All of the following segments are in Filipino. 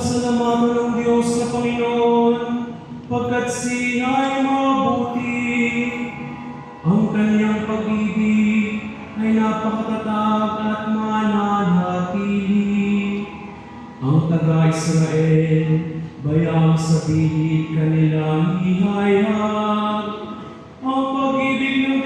pasalamatan ng Diyos na Panginoon, pagkat siya mabuti. Ang kanyang pag-ibig ay napakatatag at mananatili. Ang taga-Israel, bayang sabihin kanilang ihayag. Ang pag-ibig ng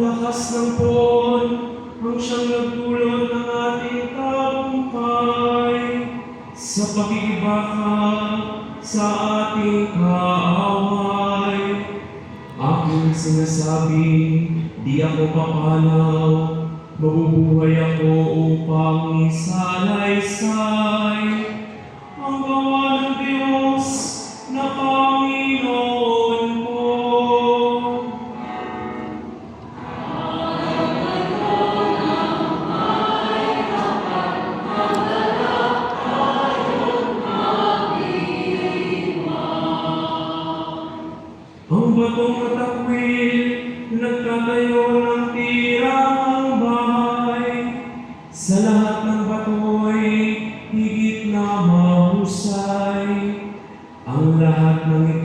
lakas ng pon, ang siyang nagdulot ng ating tagumpay. Sa pag-ibaka sa ating kaaway. Aking sinasabi, di ako papanaw, mabubuhay ako upang isalaysay Ang batong matakwil, nagtatayo ng tirang bahay. Sa lahat ng bato'y higit na mahusay. Ang lahat ng ito